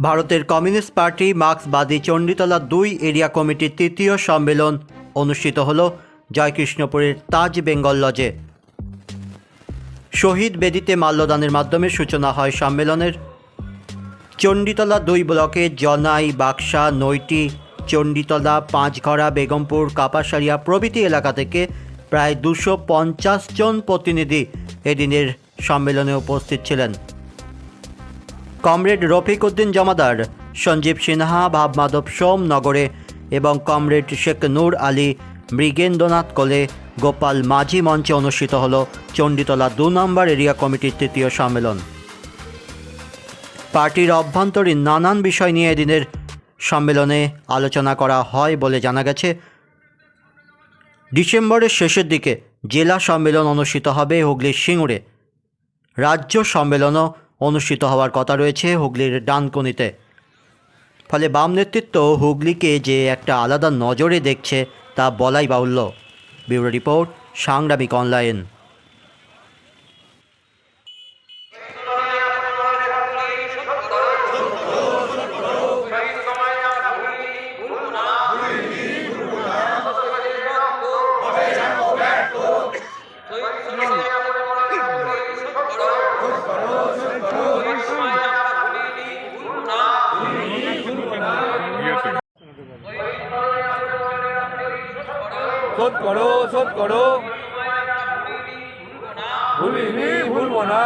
ভারতের communist party মার্ক্সবাদী Chanditala দুই area কমিটির তৃতীয় সম্মেলন অনুষ্ঠিত হল জয়কৃষ্ণপুরের তাজ বেঙ্গল লজে। শহীদ বেদিতে মাল্যদানের মাধ্যমে সূচনা হয় সম্মেলনের। চণ্ডীতলা দুই ব্লকে জনাই, বাক্সা, নৈটি, চণ্ডীতলা পাঁচঘড়া বেগমপুর, কাপাসারিয়া প্রভৃতি এলাকা থেকে প্রায় দুশো জন প্রতিনিধি এদিনের সম্মেলনে উপস্থিত ছিলেন। কমরেড রফিক উদ্দিন জমাদার, সঞ্জীব সিনহা ভাবমাধব সোম নগরে এবং কমরেড শেখ নূর আলী, মৃগেন্দ্রনাথ কোলে গোপাল মাঝি মঞ্চে অনুষ্ঠিত হল চণ্ডীতলা দু নম্বর এরিয়া কমিটির তৃতীয় সম্মেলন। পার্টির অভ্যন্তরীণ নানান বিষয় নিয়ে এদিনের সম্মেলনে আলোচনা করা হয় বলে জানা গেছে। ডিসেম্বরের শেষের দিকে জেলা সম্মেলন অনুষ্ঠিত হবে হুগলির সিঙ্গুরে। রাজ্য সম্মেলনও অনুষ্ঠিত হওয়ার কথা রয়েছে হুগলির ডানকুনিতে। ফলে বাম নেতৃত্ব হুগলিকে যে একটা আলাদা নজরে দেখছে তা বলাই বাহুল্য। Bureau report, Sangramik online. শোধ করো শোধ করো। ভুলিনি ভুলবো না।